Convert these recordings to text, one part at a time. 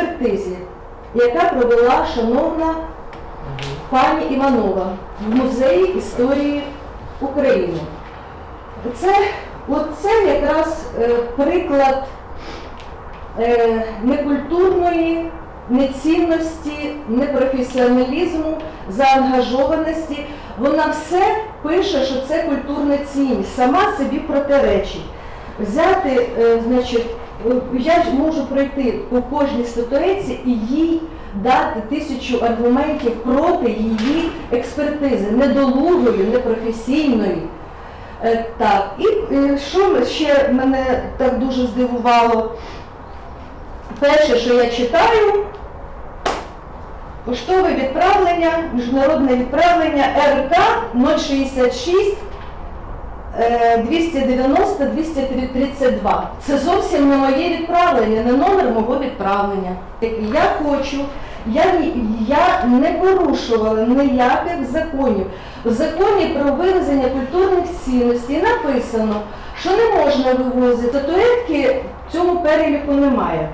експертизі, яка провела шановна пані Іванова в музеї історії України. Це, от це якраз е, приклад е, некультурної нецінності, непрофесіоналізму, заангажованості. Вона все пише, що це культурна цінність, сама собі протиречить. Взяти, е, значить, я ж можу пройти по кожній статуетці і їй дати тисячу аргументів проти її експертизи, недолугої, непрофесійної. Е, Так, і е, що ще мене так дуже здивувало? Перше, що я читаю, поштове відправлення, міжнародне відправлення РК 066 е, 290 232. Це зовсім не моє відправлення, не номер мого відправлення. Я хочу, я, я не порушувала ніяких законів. В законі про вивезення культурних цінностей написано, що не можна вивозити статуетки, в цьому переліку немає.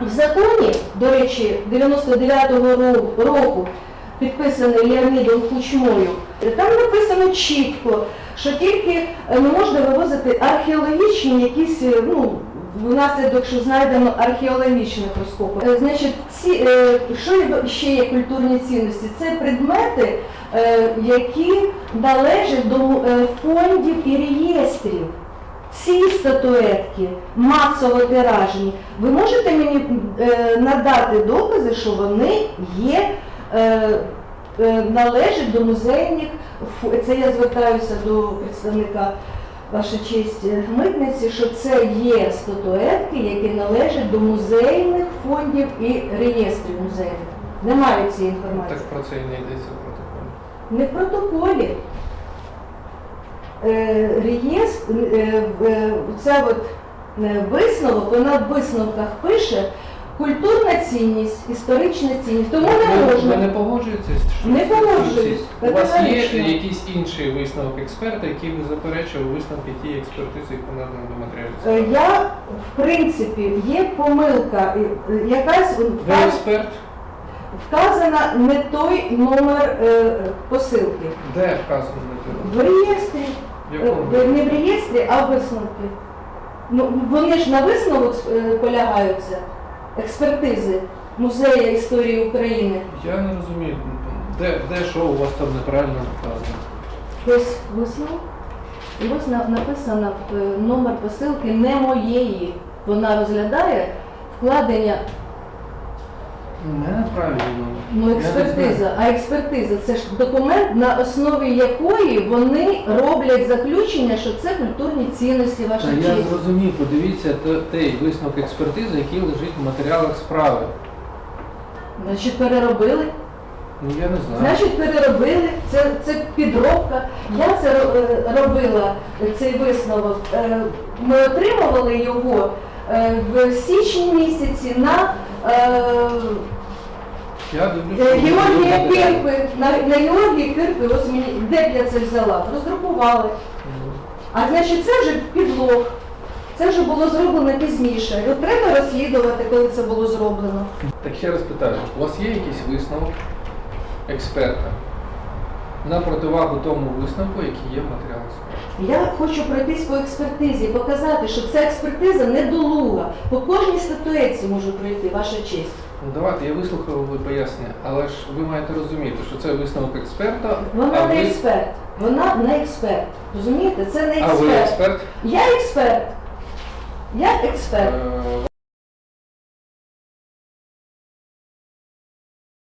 В законі, до речі, 99-го року, підписаний Леонідом Кучмою, там написано чітко, що тільки не можна вивозити археологічні якісь, е, ну, внаслідок, що знайдено археологічних розкопок. Е, Значить, ці, е, що ще є культурні цінності? Це предмети, які належать до фондів і реєстрів. Ці статуетки масово тиражні. Ви можете мені надати докази, що вони є, е, е, до музейних, це я звертаюся до представника ваша честь е, митниці, що це є статуетки, які належать до музейних фондів і реєстрів музейних. Немає цієї інформації. Так про це і не йдеться в протоколі. Не в протоколі. Реєстр, це от висновок, вона в висновках пише культурна цінність, історична цінність. Тому не ви, ви не погоджуєтеся? що Не це погоджуюсь? У вас категорично. є якийсь інший висновок експерта, який би заперечував висновки тієї експертизи, яку надано до матеріалів Е, справи? Я, в принципі, є помилка, е, якась Ви вказ- експерт? вказана не той номер е, посилки. Де вказано на В реєстрі. В Е, якому? е, Не в реєстрі, а в висновки. Ну, вони ж на висновок е, полягаються, експертизи Музею історії України. Я не розумію, де, де що у вас там неправильно вказано? Ось висновок. І ось написано е, номер посилки не моєї. Вона розглядає вкладення, У мене правильно. ну експертиза. А експертиза це ж документ, на основі якої вони роблять заключення, що це культурні цінності ваша Та я зрозумів, подивіться те- той висновок експертизи, який лежить в матеріалах справи. Значить, переробили. Ну я не знаю. Значить, переробили, це, це підробка. Я це е, робила, е, цей висновок. Е, Ми отримували його е, в січні місяці на е, е, Георгія. Кирпи. На, на Георгії Кирпи, ось мені, де б я це взяла? Роздрукували. А значить, це вже підлог. Це вже було зроблено пізніше. І от треба розслідувати, коли це було зроблено. Так ще раз питаю, у вас є якийсь висновок експерта на противагу тому висновку, який є в матеріалах справи? Я хочу пройтись по експертизі, показати, що ця експертиза недолуга. По кожній статуетці можу пройти, ваша честь. Ну давайте, я вислухав ви пояснення, але ж ви маєте розуміти, що це висновок експерта, Вона а не ви, експерт. Вона не експерт. Розумієте? Це не а ви експерт. експерт. Я експерт. Я експерт. Е,